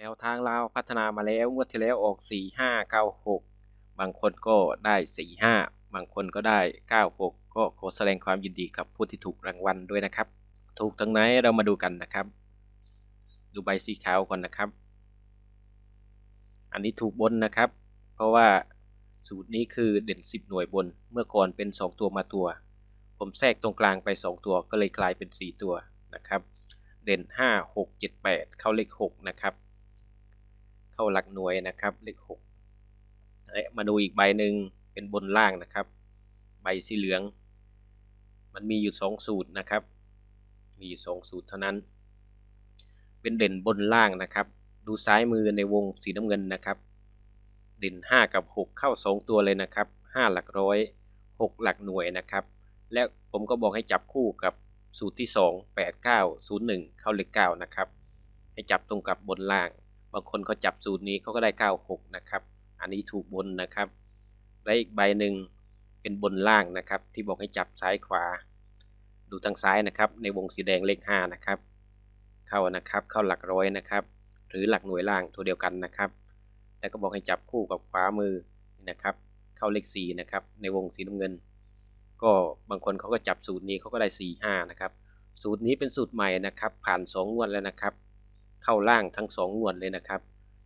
แนวทางลาวพัฒนามาแล้วงวดที่แล้วออก 4596 บางคนก็ได้ 45 บางคนก็ได้ 96 ก็ขอแสดงความยินดีกับผู้ที่ถูกรางวัลด้วยนะครับ ถูกตรงไหนเรามาดูกันนะครับ ดูใบสีขาวก่อนนะครับ อันนี้ถูกบนนะครับ เพราะว่าสูตรนี้คือเด่น 10 หน่วยบน เมื่อก่อนเป็น 2 ตัวมาตัว ผมแทรกตรงกลางไป 2 ตัวก็เลยกลายเป็น 4 ตัวนะครับ เด่น 5 6 7 8 เข้าเลข 6 นะครับ เข้าหลักหน่วยนะครับ เลข6และมาดูอีกใบหนึ่งเป็นบนล่างนะครับ ใบสีเหลือง มันมีอยู่ 2 สูตรนะครับ มีอยู่2สูตรเท่านั้น เป็นเด่นบนล่างนะครับ ดูซ้ายมือในวงสีน้ำเงินนะครับ เด่น 5 กับ 6 เข้า 2 ตัวเลยนะครับ 5 หลักร้อย 6 หลักหน่วยนะครับ และผมก็บอกให้จับคู่กับสูตรที่ 2 8 9 0 1 เข้าเลข9นะครับ ให้จับตรงกับบนล่าง บางคนเขาจับสูตรนี้เขาก็ได้ 96 นะครับ อันนี้ถูกบนนะครับ และอีกใบหนึ่งเป็นบนล่างนะครับ ที่บอกให้จับซ้ายขวา ดูทางซ้ายนะครับ ในวงสีแดงเลข 5 นะครับ เข้านะครับ เข้าหลักร้อยนะครับ หรือหลักหน่วยล่างตัวเดียวกันนะครับ แล้วก็บอกให้จับคู่กับขวามือนะครับ เข้าเลข 4 นะครับ ในวงสีน้ำเงิน ก็บางคนเขาก็จับสูตรนี้เขาก็ได้ 4 5 นะครับ สูตรนี้เป็นสูตรใหม่นะครับ ผ่าน 2 งวดแล้วนะครับ เข้าล่างทั้ง 2 งวดเลยนะครับ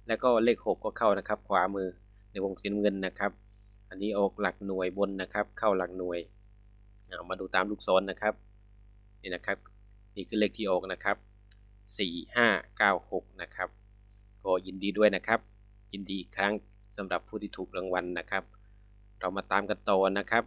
แล้วก็เลข 6 ก็เข้านะครับ ขวามือในวงสีน้ำเงินนะครับ อันนี้ออกหลักหน่วยบนนะครับ เข้าหลักหน่วยเอามาดูตามลูกศรนนะครับนี่นะครับ นี่คือเลขที่ออกนะครับ 4596 นะครับก็ยินดีด้วยนะครับ ยินดีอีกครั้งสำหรับผู้ที่ถูกรางวัลนะครับ เรามาตามกันต่อนะครับ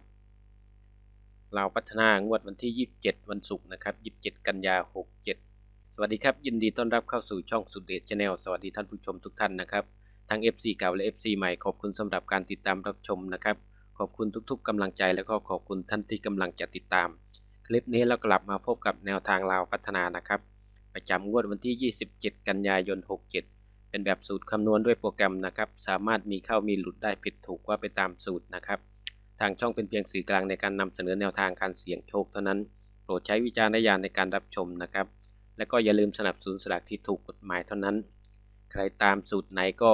เราพัฒนางวดวันที่ 27 วันศุกร์นะครับ 27 กันยา 67 สวัสดีครับ ยินดีต้อนรับเข้าสู่ช่องสุดเดชชาแนลสวัสดีท่านผู้ชมทุกท่านนะครับทั้ง FC เก่าและ FC ใหม่ขอบคุณสำหรับการติดตามรับชมนะครับ ขอบคุณทุกๆกำลังใจแล้วก็ขอบคุณท่านที่กำลังจะติดตาม คลิปนี้เรากลับมาพบกับแนวทางลาวพัฒนานะครับ ประจำงวดวันที่ 27 กันยายน 67 เป็นแบบสูตรคำนวณด้วยโปรแกรมนะครับ สามารถมีเข้ามีหลุดได้ผิดถูกว่าไปตามสูตรนะครับ ทางช่องเป็นเพียงสื่อกลางในการนำเสนอแนวทางการเสี่ยงโชคเท่านั้น โปรดใช้วิจารณญาณในการรับชมนะครับ และก็อย่าลืมสนับสนุนสลากที่ถูกกฎหมายเท่านั้น ใครตามสูตรไหนก็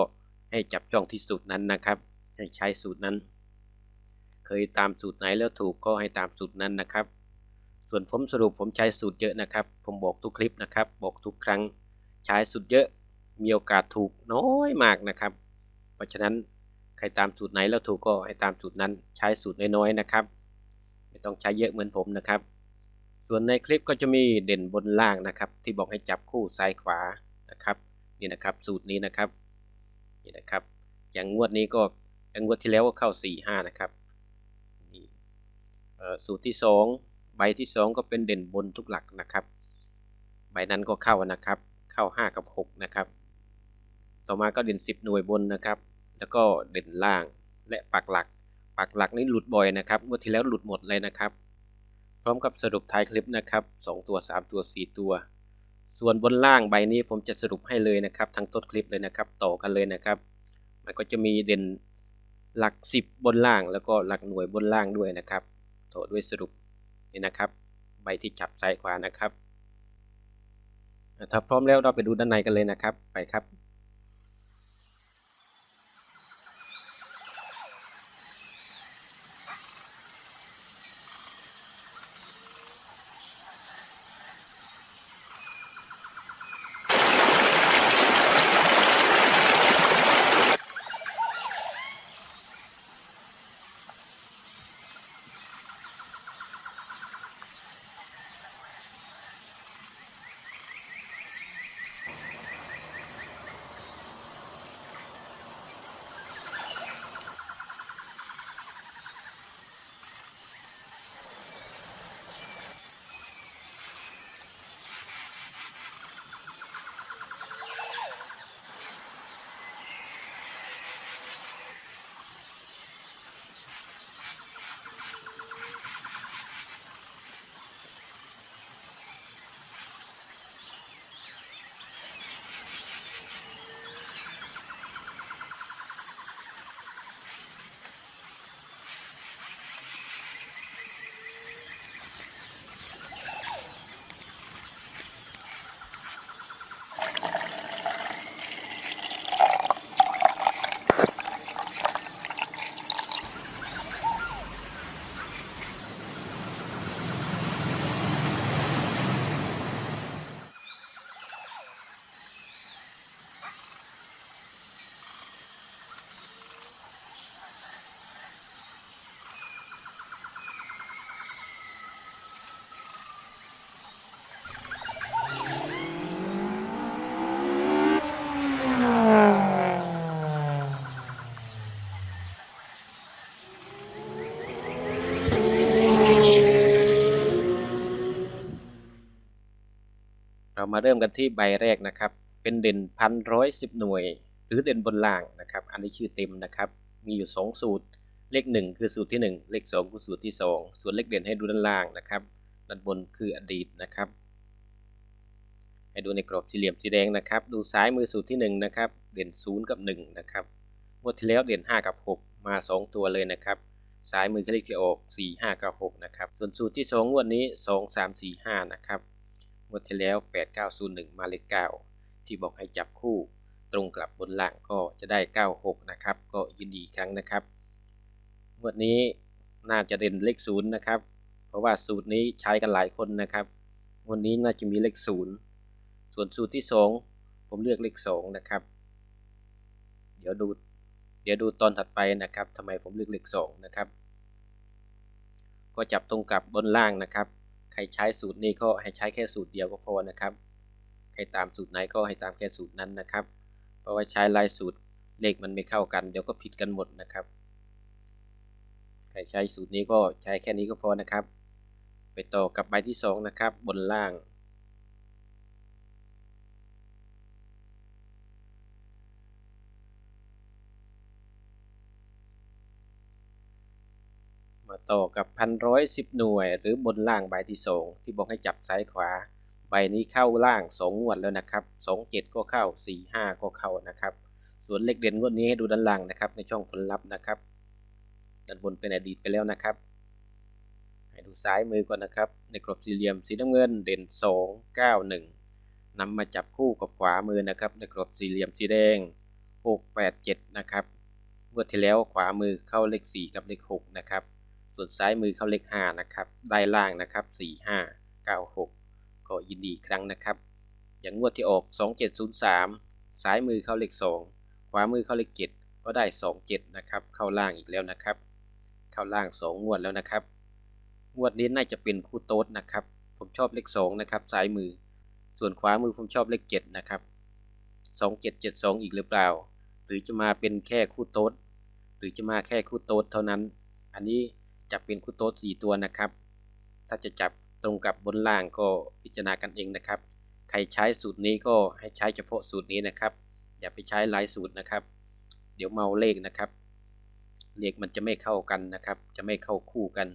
ให้จับจ้องที่สูตรนั้นนะครับ ให้ใช้สูตรนั้น เคยตามสูตรไหนแล้วถูกก็ให้ตามสูตรนั้นนะครับ ส่วนผมสรุปผมใช้สูตรเยอะนะครับ ผมบอกทุกคลิปนะครับ บอกทุกครั้ง ใช้สูตรเยอะ มีโอกาสถูกน้อยมากนะครับ เพราะฉะนั้นใครตามสูตรไหนแล้วถูกก็ให้ตามสูตรนั้น ใช้สูตรน้อยๆนะครับ ไม่ต้องใช้เยอะเหมือนผมนะครับ ส่วนในคลิปก็จะมีเด่นบนล่างนะครับ ที่บอกให้จับคู่ซ้ายขวานะครับนี่นะครับสูตรนี้นะครับนี่นะครับอย่างงวดนี้ก็อย่างงวดที่แล้วก็เข้า 4 5 นะครับนี่สูตรที่ 2 ใบที่ 2 ก็เป็นเด่นบนทุกหลักนะครับ ใบนั้นก็เข้านะครับ เข้า 5 กับ 6 นะครับ ต่อมาก็เด่น 10 หน่วยบนนะครับ แล้วก็เด่นล่างและปักหลักปักหลักนี่หลุดบ่อยนะครับงวดที่แล้วหลุดหมดเลยนะครับ พร้อมกับสรุปท้ายคลิปนะครับ 2 ตัว 3 ตัว 4 ตัว ส่วนบนล่างใบนี้ผมจะสรุปให้เลยนะครับ ทั้งต้นคลิปเลยนะครับ ต่อกันเลยนะครับ มันก็จะมีเด่นหลัก 10 บนล่างแล้วก็หลักหน่วยบนล่างด้วยนะครับต่อด้วยสรุปนี่นะครับ ใบที่จับซ้ายขวานะครับถ้าพร้อมแล้วเราไปดูด้านในกันเลยนะครับ ไปครับ เริ่มกันที่ใบแรกนะครับ เป็นเด่นพันร้อยสิบหน่วย หรือเด่นบนล่างนะครับ อันนี้ชื่อเต็มนะครับ มีอยู่ 2 สูตร เลข 1 คือสูตรที่ 1 เลข 2 คือสูตรที่ 2 ส่วนเลขเด่นให้ดูด้านล่างนะครับด้านบนคืออดีตนะครับ ให้ดูในกรอบสี่เหลี่ยมสีแดงนะครับ ดูซ้ายมือสูตรที่ 1 นะครับ เด่น 0 กับ 1 นะครับงวดที่แล้วเด่น 5 กับ 6 มา 2 ตัวเลยนะครับซ้ายมือคือเลขที่ออก 4 5 กับ 6 นะครับ ส่วนสูตรที่ 2 งวดนี้ 2 3 4 5 นะครับ งวดที่แล้ว 8 9 0 1 มาเลข9ที่บอกให้จับคู่ตรงกลับบนล่างก็จะได้ 96 นะครับ ก็ยินดีครั้งนะครับงวดนี้น่าจะเด่นเลขศูนย์นะครับ เพราะว่าสูตรนี้ใช้กันหลายคนนะครับงวันนี้น่าจะมีเลขศูนย์ส่วนสูตรที่ 2 ผมเลือกเลข2นะครับ เดี๋ยวดูเดี๋ยวดูตอนถัดไปนะครับทำไมผมเลือกเลข2นะครับ ก็จับตรงกับบนล่างนะครับ ใครใช้สูตรนี้ก็ให้ใช้แค่สูตรเดียวก็พอนะครับ ใครตามสูตรไหนก็ให้ตามแค่สูตรนั้นนะครับ เพราะว่าใช้ลายสูตรเลขมันไม่เข้ากัน เดี๋ยวก็ผิดกันหมดนะครับ ใครใช้สูตรนี้ก็ใช้แค่นี้ก็พอนะครับ ไปต่อกับใบที่ 2 นะครับ บนล่าง ต่อกับพันร้อยสิบหน่วย หรือบนล่างใบที่สองที่บอกให้จับซ้ายขวา ใบนี้เข้าล่างสองงวดแล้วนะครับสองเจ็ดก็เข้าสี่ห้าก็เข้านะครับ ส่วนเลขเด่นงวดนี้ให้ดูด้านล่างนะครับ ในช่องผลลัพธ์นะครับด้านบนเป็นอดีตไปแล้วนะครับ ให้ดูซ้ายมือก่อนนะครับ ในกรอบสี่เหลี่ยมสีน้ำเงินเด่นสองเก้าหนึ่งนำมาจับคู่กับขวามือนะครับ ในกรอบสี่เหลี่ยมสีแดงหกแปดเจ็ดนะครับงวดที่แล้วขวามือเข้าเลขสี่กับเลขหกนะครับ ส่วนซ้ายมือเข้าเลขห้านะครับ ได้ล่างนะครับสี่ห้าเก้าหกก็ยินดีครั้งนะครับ อย่างงวดที่ออกสองเจ็ดศูนย์สามซ้ายมือเข้าเลขสองขวามือเข้าเลขเจ็ดก็ได้สองเจ็ดนะครับ เข้าล่างอีกแล้วนะครับ เข้าล่างสองวดแล้วนะครับ งวดนี้น่าจะเป็นคู่โต๊ดนะครับ ผมชอบเลขสองนะครับ ซ้ายมือ ส่วนขวามือผมชอบเลขเจ็ดนะครับสองเจ็ดเจ็ดสองอีกหรือเปล่า หรือจะมาเป็นแค่คู่โต๊ดหรือจะมาแค่คู่โต๊ดเท่านั้น อันนี้ จะเป็นคู่โต๊ดสี่ตัวนะครับ ถ้าจะจับตรงกับบนล่างก็พิจารณากันเองนะครับ ใครใช้สูตรนี้ก็ให้ใช้เฉพาะสูตรนี้นะครับ อย่าไปใช้หลายสูตรนะครับ เดี๋ยวเมาเลขนะครับ เลขมันจะไม่เข้ากันนะครับ จะไม่เข้าคู่กัน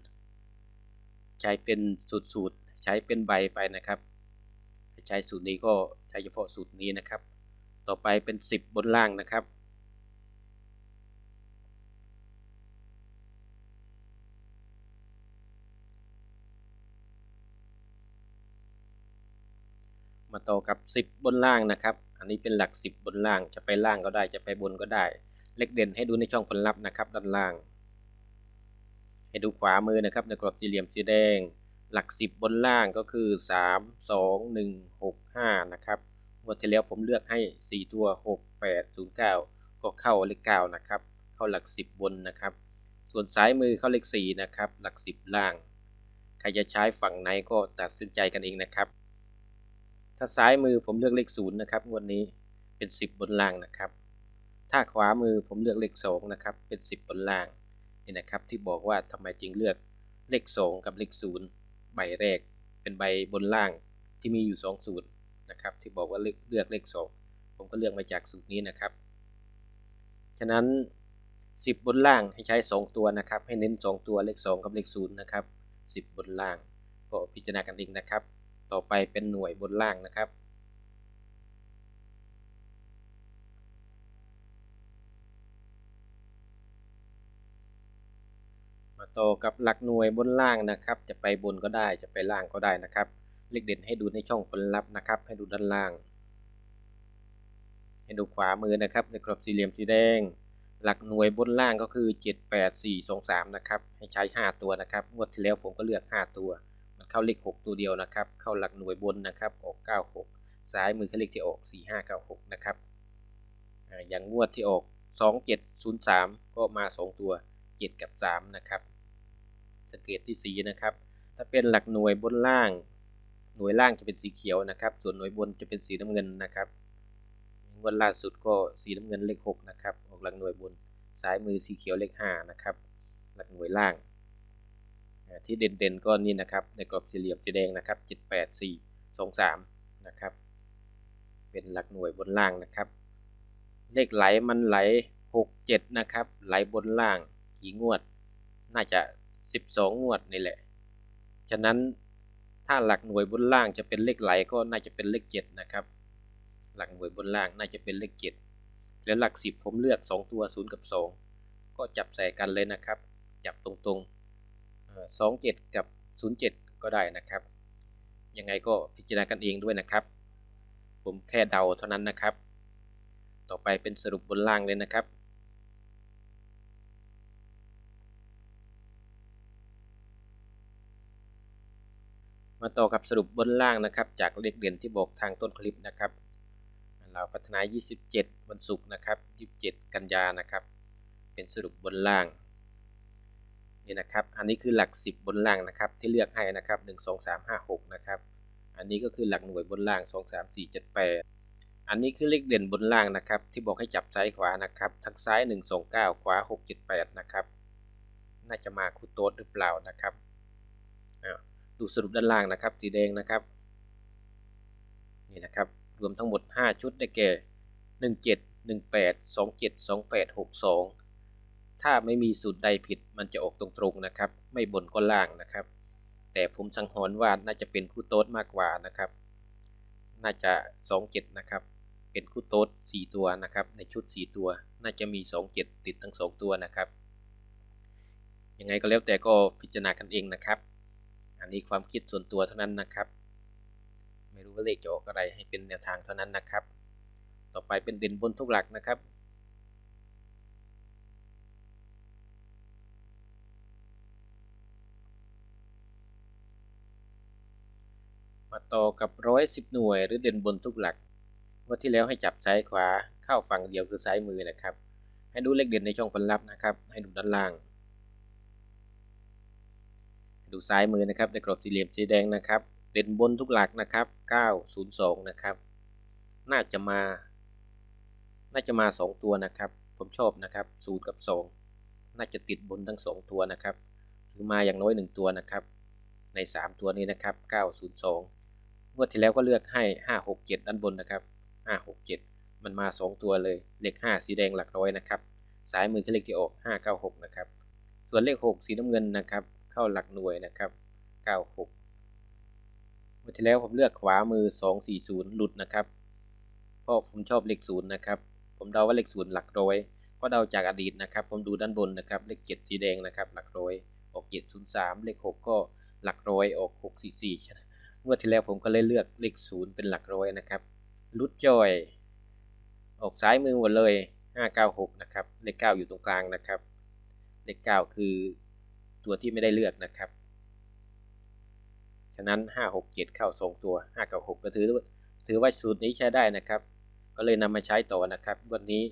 ใช้เป็นสูตรสูตรใช้เป็นใบไปนะครับ ใช้สูตรนี้ก็ใช้เฉพาะสูตรนี้นะครับ ต่อไปเป็น 10 บนล่างนะครับ มาต่อกับ 10 บนล่างนะครับ อันนี้เป็นหลัก 10 บนล่าง จะไปล่างก็ได้ จะไปบนก็ได้ เลขเด่นให้ดูในช่องผลลัพธ์นะครับด้านล่าง ให้ดูขวามือนะครับในกรอบสี่เหลี่ยมสีแดง หลัก 10 บนล่างก็คือ 3 2 1 6 5 นะครับงวดที่แล้วผมเลือกให้ 4 ตัว 6 8 0 9 ก็เข้าเลข9นะครับ เข้าหลัก 10 บนนะครับ ส่วนซ้ายมือเข้าเลข4นะครับ หลัก 10 ล่าง ใครจะใช้ฝั่งไหนก็ตัดสินใจกันเองนะครับ ถ้าซ้ายมือผมเลือกเลข0นะครับงวดนี้เป็น 10 บนล่างนะครับ ถ้าขวามือผมเลือกเลข2นะครับเป็น 10 บนล่างนี่นะครับที่บอกว่าทำไมจึงเลือกเลข 2 กับเลข0ใบแรกเป็นใบบนล่างที่มีอยู่2สูตรนะครับที่บอกว่าเลือกเลือกเลข 2 ผมก็เลือกมาจากสูตรนี้นะครับ ฉะนั้น 10 บนล่างให้ใช้ 2 ตัวนะครับ ให้เน้น 2 ตัวเลข 2 กับเลข0นะครับ 10 บนล่างก็พิจารณากันเองนะครับ ต่อไปเป็นหน่วยบนล่างนะครับ มาต่อกับหลักหน่วยบนล่างนะครับ จะไปบนก็ได้จะไปล่างก็ได้นะครับ เลขเด่นให้ดูในช่องผลลัพธ์นะครับ ให้ดูด้านล่าง ให้ดูขวามือนะครับ ในกรอบสี่เหลี่ยมสีแดง หลักหน่วยบนล่างก็คือ 7 8 4 2 3 นะครับ ให้ใช้ 5 ตัวนะครับงวดที่แล้วผมก็เลือก 5 ตัว เข้าเลข 6 ตัวเดียวนะครับ เข้าหลักหน่วยบนนะครับ ออก 96 ซ้ายมือคือเลขที่ออก 4 5 9 6 นะครับอย่างงวดที่ออก 2 7 0 3 ก็มา 2 ตัว 7 กับ 3 นะครับสังเกตที่สีนะครับ ถ้าเป็นหลักหน่วยบนล่าง หน่วยล่างจะเป็นสีเขียวนะครับ ส่วนหน่วยบนจะเป็นสีน้ำเงินนะครับงวดล่าสุดก็สีน้ำเงินเลข 6 นะครับ ออกหลักหน่วยบน ซ้ายมือสีเขียวเลข 5 นะครับ หลักหน่วยล่าง ที่เด่นๆก็นี่นะครับ ในกรอบสี่เหลี่ยมสีแดงนะครับ 7 8 4 2 3 นะครับ เป็นหลักหน่วยบนล่างนะครับ เลขไหลมันไหลหกเจ็ดนะครับ ไหลบนล่างกี่งวด น่าจะสิบสองงวดนี่แหละ ฉะนั้นถ้าหลักหน่วยบนล่างจะเป็นเลขไหลก็น่าจะเป็นเลขเจ็ดนะครับ หลักหน่วยบนล่างน่าจะเป็นเลขเจ็ดแล้วหลักสิบผมเลือกสองตัวศูนย์กับสองก็จับใส่กันเลยนะครับ จับตรงๆ สองเจ็ดกับศูนย์เจ็ดก็ได้นะครับ ยังไงก็พิจารณากันเองด้วยนะครับ ผมแค่เดาเท่านั้นนะครับ ต่อไปเป็นสรุปบนล่างเลยนะครับมาต่อกับสรุปบนล่างนะครับ จากเลขเด่นที่บอกทางต้นคลิปนะครับเราพัฒนา 27 วันศุกร์นะครับ 27 กันยานะครับ เป็นสรุปบนล่าง นี่นะครับ อันนี้คือหลัก 10 บนล่างนะครับ ที่เลือกให้นะครับ 1 2 3 5 6 นะครับ อันนี้ก็คือหลักหน่วยบนล่าง 2 3 4 7 8 อันนี้คือเลขเด่นบนล่างนะครับ ที่บอกให้จับซ้ายขวานะครับ ทั้งซ้าย 1 2 9 ขวา 6 7 8 นะครับ น่าจะมาคู่โต๊ดหรือเปล่านะครับ ดูสรุปด้านล่างนะครับ สีแดงนะครับ นี่นะครับ รวมทั้งหมด 5 ชุดได้แก่ 17 18 27 28 62 ถ้าไม่มีสูตรใดผิดมันจะออกตรงๆนะครับ ไม่บนก็ล่างนะครับ แต่ผมสังหรณ์ว่าน่าจะเป็นคู่โต๊ดมากกว่านะครับ น่าจะ 27 นะครับ เป็นคู่โต๊ด4ตัวนะครับ ในชุด 4 ตัว น่าจะมี 27 ติดทั้ง 2 ตัวนะครับ ยังไงก็แล้วแต่ก็พิจารณากันเองนะครับ อันนี้ความคิดส่วนตัวเท่านั้นนะครับ ไม่รู้ว่าเลขจะออกอะไรให้เป็นแนวทางเท่านั้นนะครับ ต่อไปเป็นเด่นบนทุกหลักนะครับ ต่อกับร้อยสิบหน่วย หรือเด่นบนทุกหลักว่าที่แล้วให้จับซ้ายขวาเข้าฝั่งเดียวคือซ้ายมือนะครับ ให้ดูเลขเด่นในช่องผลลัพธ์นะครับ ให้ดูด้านล่าง ดูซ้ายมือนะครับในกรอบสี่เหลี่ยมสีแดงนะครับ เด่นบนทุกหลักนะครับ902นะครับ น่าจะมา น่าจะมา 2 ตัวนะครับ ผมชอบนะครับ0กับ 2 น่าจะติดบนทั้ง 2 ตัวนะครับ หรือมาอย่างน้อย 1 ตัวนะครับ ใน 3 ตัวนี้นะครับ902 งวดที่แล้วก็เลือกให้ 567 ด้านบนนะครับ 567 มันมา 2 ตัวเลย เลข 5 สีแดงหลักร้อยนะครับ สายมือคือเลขที่ออก 596 นะครับ ส่วนเลข 6 สีน้ำเงินนะครับ เข้าหลักหน่วยนะครับ 96งวดที่แล้วผมเลือกขวามือ 240 หลุดนะครับ เพราะผมชอบเลข0นะครับ ผมเดาว่าเลข0หลักร้อย ก็เดาจากอดีตนะครับ ผมดูด้านบนนะครับ เลข 7 สีแดงนะครับ หลักร้อย ออก 703 เลข 6 ก็หลักร้อยออก 644 งวดที่แล้วผมก็เลยเลือกเลขศูนย์เป็นหลักร้อยนะครับลุดจอย ออกซ้ายมือหมดเลย 596 นะครับ เลข 9 อยู่ตรงกลางนะครับ เลข 9 คือตัวที่ไม่ได้เลือกนะครับ ฉะนั้น 567 เข้าทรงตัว 596 ก็ถือถือว่าสูตรนี้ใช้ได้นะครับ ก็เลยนำมาใช้ต่อนะครับวันนี้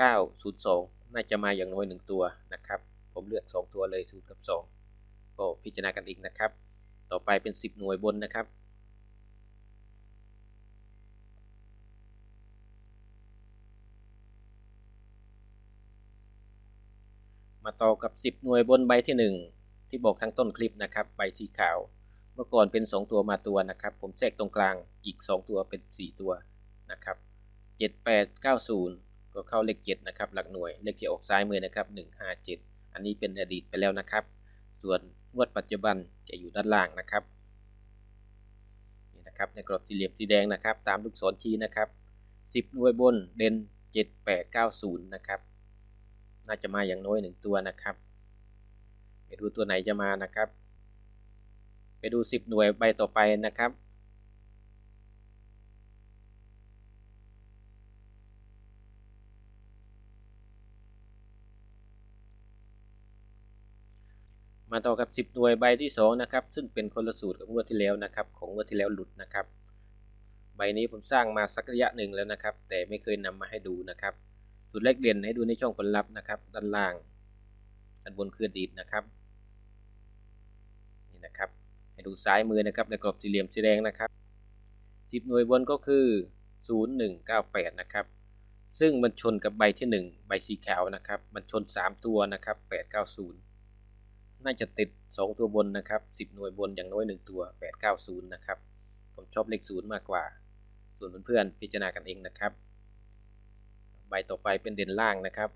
902 น่าจะมาอย่างน้อย 1 ตัวนะครับ ผมเลือก 2 ตัวเลย 0 กับ 2 ก็พิจารณากันอีกนะครับ ต่อไปเป็น 10 หน่วยบนนะครับ มาต่อกับ 10 หน่วยบนใบที่ 1 ที่บอกทั้งต้นคลิปนะครับ ใบสีขาว เมื่อก่อนเป็น 2 ตัวมาตัวนะครับ ผมแทรกตรงกลางอีก 2 ตัวเป็น 4 ตัวนะครับ 7 8 9 0 ก็เข้าเลข 7 นะครับ หลักหน่วย เลขที่ออกซ้ายมือนะครับ 1 5 7 อันนี้เป็นอดีตไปแล้วนะครับ ส่วน งวดปัจจุบันจะอยู่ด้านล่างนะครับนี่นะครับในกรอบสี่เหลี่ยมสีแดงนะครับ ตามลูกศรชี้นะครับ 10หน่วยบนเด่น7 8 9 0 นะครับ น่าจะมาอย่างน้อย 1 ตัวนะครับ ไปดูตัวไหนจะมานะครับ ไปดู 10 หน่วยใบต่อไปนะครับ มาต่อกับ 10 หน่วยใบที่ 2 นะครับ ซึ่งเป็นคนละสูตรกับงวดที่แล้วนะครับ ของงวดที่แล้วหลุดนะครับ ใบนี้ผมสร้างมาสักระยะหนึ่งแล้วนะครับ แต่ไม่เคยนำมาให้ดูนะครับสูตรเลขเด่นให้ดูในช่องผลลัพธ์นะครับ ด้านล่างด้านบนคืออดีตนะครับนี่นะครับ ให้ดูซ้ายมือนะครับ ในกรอบสี่เหลี่ยมสีแดงนะครับ 10 หน่วยบนก็คือ 0198 นะครับซึ่งมันชนกับใบที่ 1 ใบสีขาวนะครับ มันชน 3 ตัวนะครับ 890 น่าจะติด 2 ตัวบนนะครับ 10 หน่วยบนอย่างน้อย 1 ตัว 890 นะครับ ผมชอบเลข 0 มากกว่า ส่วนเพื่อนๆพิจารณากันเองนะครับ ใบต่อไปเป็นเด่นล่างนะครับ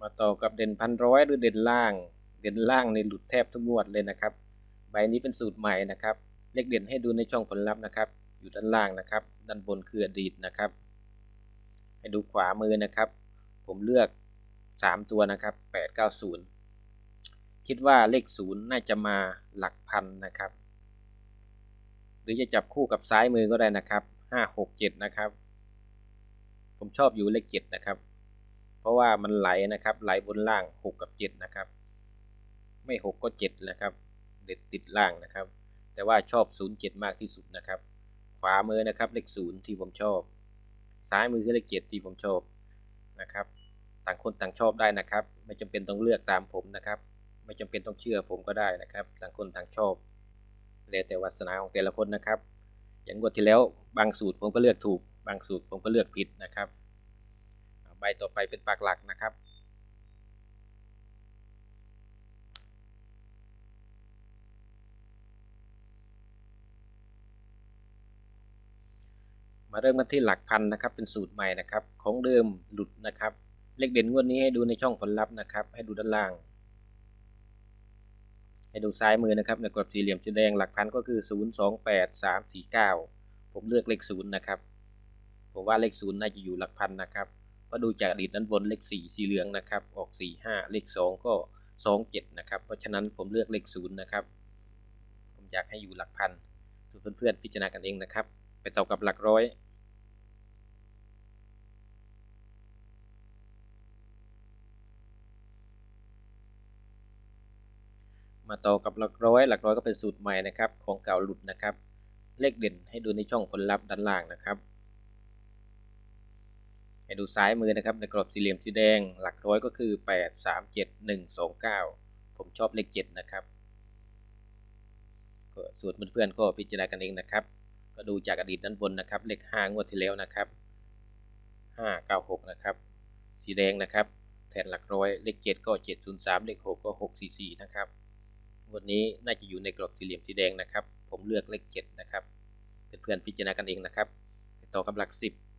มาต่อกับเด่นพันร้อยหรือเด่นล่าง เด่นล่างในหลุดแทบทุกงวดเลยนะครับ ใบนี้เป็นสูตรใหม่นะครับ เลขเด่นให้ดูในช่องผลลัพธ์นะครับ อยู่ด้านล่างนะครับ ด้านบนคืออดีตนะครับให้ดูขวามือนะครับ ผมเลือก 3 ตัวนะครับ 890 คิดว่าเลข 0 น่าจะมาหลักพันนะครับ หรือจะจับคู่กับซ้ายมือก็ได้นะครับ 5 6 7 นะครับ ผมชอบอยู่เลข 7 นะครับ เพราะว่ามันไหลนะครับ ไหลบนล่าง 6 กับ 7 นะครับ ไม่ 6 ก็ 7 นะครับ เด็ดติดล่างนะครับ แต่ว่าชอบ 0 7 มากที่สุดนะครับ ขวามือนะครับเลข0ที่ผมชอบ ซ้ายมือคือเลข7ที่ผมชอบนะครับ ต่างคนต่างชอบได้นะครับ ไม่จำเป็นต้องเลือกตามผมนะครับ ไม่จำเป็นต้องเชื่อผมก็ได้นะครับ ต่างคนต่างชอบแล้วแต่วาสนาของแต่ละคนนะครับ อย่างงวดที่แล้วบางสูตรผมก็เลือกถูก บางสูตรผมก็เลือกผิดนะครับใบต่อไปเป็นปากหลักนะครับ มาเริ่มกันที่หลักพันนะครับ เป็นสูตรใหม่นะครับ ของเดิมหลุดนะครับ เลขเด่นงวดนี้ให้ดูในช่องผลลัพธ์นะครับ ให้ดูด้านล่าง ให้ดูซ้ายมือนะครับ ในกรอบสี่เหลี่ยมสีแดงหลักพันก็คือ 0 2 8 3 4 9 ผมเลือกเลข0นะครับ ผมว่าเลข0น่าจะอยู่หลักพันนะครับเพราะดูจากอดีตด้านบนเลข4สีเหลืองนะครับ ออก 4 5 เลข 2 ก็ 2 7 นะครับ เพราะฉะนั้นผมเลือกเลข0นะครับ ผมอยากให้อยู่หลักพันส่วนเพื่อนๆพิจารณากันเองนะครับ ไปต่อกับหลักร้อย มาต่อกับหลักร้อย หลักร้อยก็เป็นสูตรใหม่นะครับ ของเก่าหลุดนะครับ เลขเด่นให้ดูในช่องผลลัพธ์ด้านล่างนะครับ ให้ดูซ้ายมือนะครับ ในกรอบสี่เหลี่ยมสีแดง หลักร้อยก็คือ 8 3 7 1 2 9 ผมชอบเลข 7 นะครับสูตรเพื่อนๆก็พิจารณากันเองนะครับ ก็ดูจากอดีตด้านบนนะครับ เลข5งวดที่แล้วนะครับ 5 9 6 นะครับ สีแดงนะครับ แทนหลักร้อย เลข 7 ก็ 703 เลข 6 ก็ 644 นะครับวันนี้น่าจะอยู่ในกรอบสี่เหลี่ยมสีแดงนะครับ ผมเลือกเลข 7 นะครับเพื่อนๆพิจารณากันเองนะครับ ต่อกับหลัก 10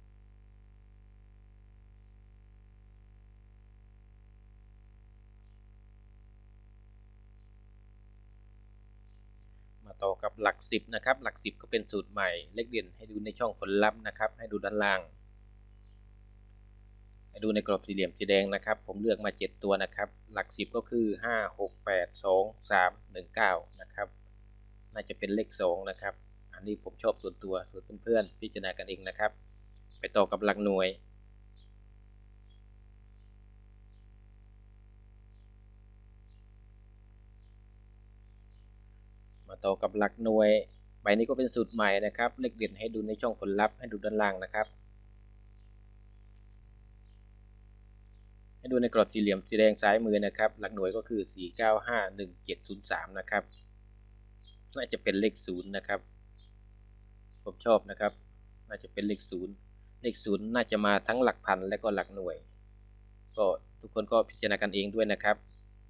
ต่อกับหลัก 10 นะครับ หลัก 10 ก็เป็นสูตรใหม่ เลขเด่นให้ดูในช่องผลลัพธ์นะครับ ให้ดูด้านล่าง ให้ดูในกรอบสี่เหลี่ยมสีแดงนะครับ ผมเลือกมา 7 ตัวนะครับ หลัก 10 ก็คือ 5 6 8 2 3 1 9 นะครับ น่าจะเป็นเลข 2 นะครับ อันนี้ผมชอบส่วนตัว ส่วนเพื่อนๆ พิจารณากันเองนะครับ ไปต่อกับหลักหน่วย ต่อกับหลักหน่วยใบนี้ก็เป็นสูตรใหม่นะครับ เลขเด่นให้ดูในช่องผลลัพธ์ให้ดูด้านล่างนะครับ ให้ดูในกรอบสี่เหลี่ยมสีแดงซ้ายมือนะครับ หลักหน่วยก็คือ 4951703 นะครับน่าจะเป็นเลขศูนย์นะครับ ผมชอบนะครับ น่าจะเป็นเลขศูนย์เลขศูนย์น่าจะมาทั้งหลักพันและก็หลักหน่วย ก็ทุกคนก็พิจารณากันเองด้วยนะครับ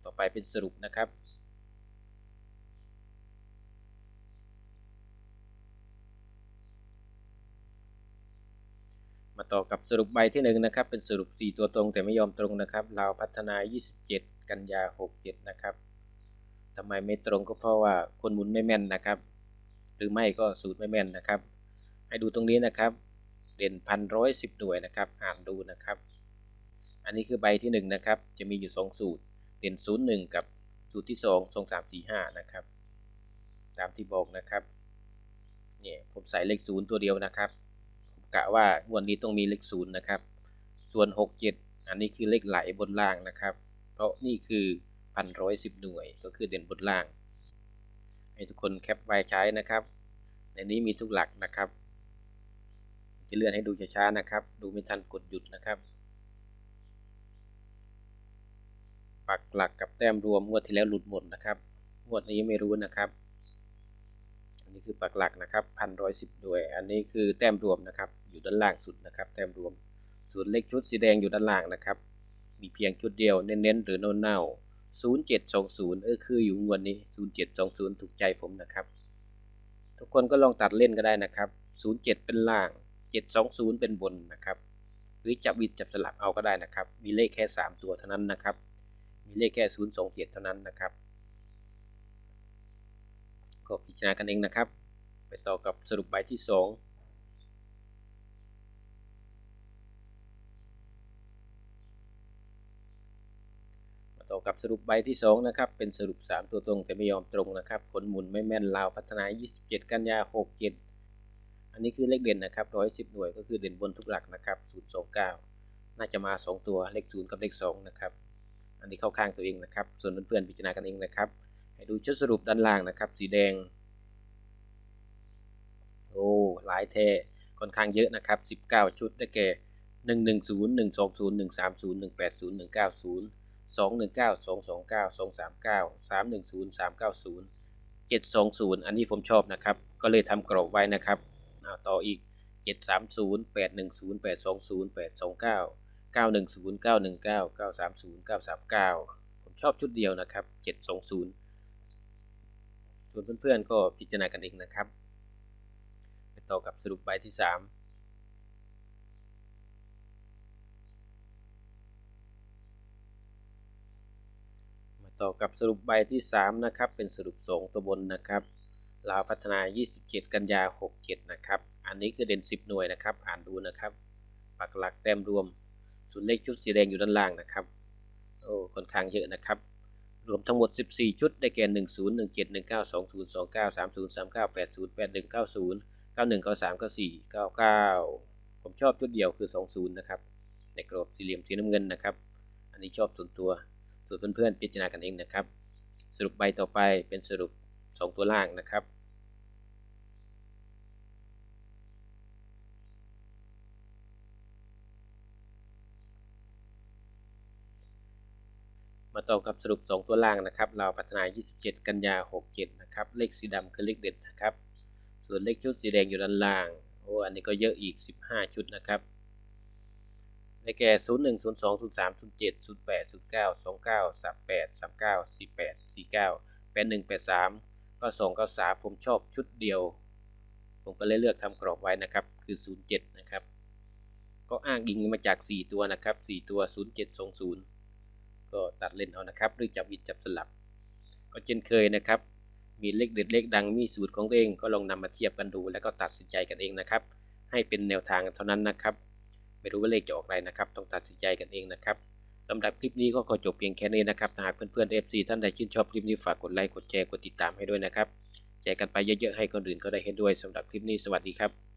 ต่อไปเป็นสรุปนะครับ ต่อกับสรุปใบที่หนึ่งนะครับเป็นสรุป 4 ตัวตรงแต่ไม่ยอมตรงนะครับเราวพัฒนา 27 กันยา 67 นะครับทำไมไม่ตรงก็เพราะว่าคนหมุนไม่แม่นนะครับ หรือไม่ก็สูตรไม่แม่นนะครับ ให้ดูตรงนี้นะครับ เด่นพันร้อยสิบหน่วยนะครับ อ่านดูนะครับ อันนี้คือใบที่1นะครับจะมีอยู่ 2 สูตร เด่น 01 กับสูตรที่ 2 2 3 4 5 นะครับ ตามที่บอกนะครับเนี่ยผมใส่เลข0ตัวเดียวนะครับ กะว่างวดนี้ต้องมีเลข0นย์นะครับ ส่วน 6 7 อันนี้คือเลขไหลบนล่างนะครับ เพราะนี่คือพันร้อยสิบหน่วยก็คือเด่นบนล่าง ให้ทุกคนแคปไว้ใช้นะครับ ในนี้มีทุกหลักนะครับ จะเลื่อนให้ดูช้าๆนะครับ ดูไม่ทันกดหยุดนะครับ ปักหลักกับแต้มรวมงวดที่แล้วหลุดหมดนะครับงวดนี้ไม่รู้นะครับอันนี้คือปักหลักนะครับพันร้อยสิบด้วย อันนี้คือแต้มรวมนะครับ อยู่ด้านล่างสุดนะครับแต้มรวมส่วนเลขชุดสีแดงอยู่ด้านล่างนะครับ มีเพียงชุดเดียวเน้นๆหรือโน่นเน่า0720 เออคืออยู่งวดนี้ 0720 ถูกใจผมนะครับ ทุกคนก็ลองตัดเล่นก็ได้นะครับ 07 เป็นล่าง 720 เป็นบนนะครับ หรือจับวิดจับสลับเอาก็ได้นะครับ มีเลขแค่ 3 ตัวเท่านั้นนะครับ มีเลขแค่ 027 เท่านั้นนะครับ ก็พิจารณากันเองนะครับ ไปต่อกับสรุปใบที่ 2 ต่อกับสรุปใบที่ 2 นะครับ เป็นสรุป 3 ตัวตรงแต่ไม่ยอมตรงนะครับ ผลหมุนไม่แม่นลาวพัฒนา 27 กันยา 67 อันนี้คือเลขเด่นนะครับ 110 หน่วยก็คือเด่นบนทุกหลักนะครับ 029 น่าจะมา 2 ตัวเลข 0 กับเลข 2 นะครับ อันนี้เข้าข้างตัวเองนะครับ ส่วนเพื่อนๆพิจารณากันเองนะครับ ให้ดูชุดสรุปด้านล่างนะครับ สีแดง โอ้หลายแท้ค่อนข้างเยอะนะครับ 19 ชุดได้แก่110 120 130 180 190 219 229 239 310 390 720 อันนี้ผมชอบนะครับ ก็เลยทำกรอบไว้นะครับต่ออีก 730 810 820 829 910 919 930 939 ผมชอบชุดเดียวนะครับ 720ส่วนเพื่อนๆก็พิจารณากันเองนะครับ ไปต่อกับสรุปใบที่ 3 ต่อกับสรุปใบที่ 3 นะครับ เป็นสรุปสองตัวบนนะครับลาวพัฒนา 27 กันยา 67 นะครับ อันนี้คือเด่น 10 หน่วยนะครับ อ่านดูนะครับปักหลักแต้มรวมส่วนเลขชุดสีแดงอยู่ด้านล่างนะครับ โอ้ค่อนข้างเยอะนะครับ รวมทั้งหมด 14 ชุด ได้แก่10 17 19 20 29 30 39 80 81 90 91 93 94 99 ผมชอบชุดเดียวคือ 20 นะครับ ในกรอบสี่เหลี่ยมสีน้ำเงินนะครับ อันนี้ชอบส่วนตัว ส่วนเพื่อนๆพิจารณากันเองนะครับ สรุปใบต่อไปเป็นสรุป 2 ตัวล่างนะครับมาต่อกับสรุป 2 ตัวล่างนะครับ เราพัฒนา 27 กันยา 67 นะครับ เลขสีดำคือเลขเด็ดนะครับ ส่วนเลขชุดสีแดงอยู่ด้านล่าง โอ้ อันนี้ก็เยอะอีก 15 ชุดนะครับ ได้แก่ 01 02 03 07 08 09 29 38 39 48 49 81 83 ก็2 9 3ผมชอบชุดเดียว ผมก็เลยเลือกทำกรอบไว้นะครับ คือ 07 นะครับ ก็อ้างอิงมาจาก 4 ตัวนะครับ 4 ตัว 0720 ก็ตัดเล่นเอานะครับ หรือจับวิดจับสลับ ก็เช่นเคยนะครับ มีเลขเด็ดเลขดังมีสูตรของตัวเอง ก็ลองนำมาเทียบกันดู แล้วก็ตัดสินใจกันเองนะครับ ให้เป็นแนวทางเท่านั้นนะครับ ไม่รู้ว่าเลขจะออกอะไรนะครับ ต้องตัดสินใจกันเองนะครับสำหรับคลิปนี้ก็ขอจบเพียงแค่นี้นะครับหากเพื่อนๆ FC ท่านใดชื่นชอบคลิปนี้ฝากกดไลค์กดแชร์กดติดตามให้ด้วยนะครับแชร์กันไปเยอะๆให้คนอื่นก็ได้เห็นด้วยสำหรับคลิปนี้สวัสดีครับ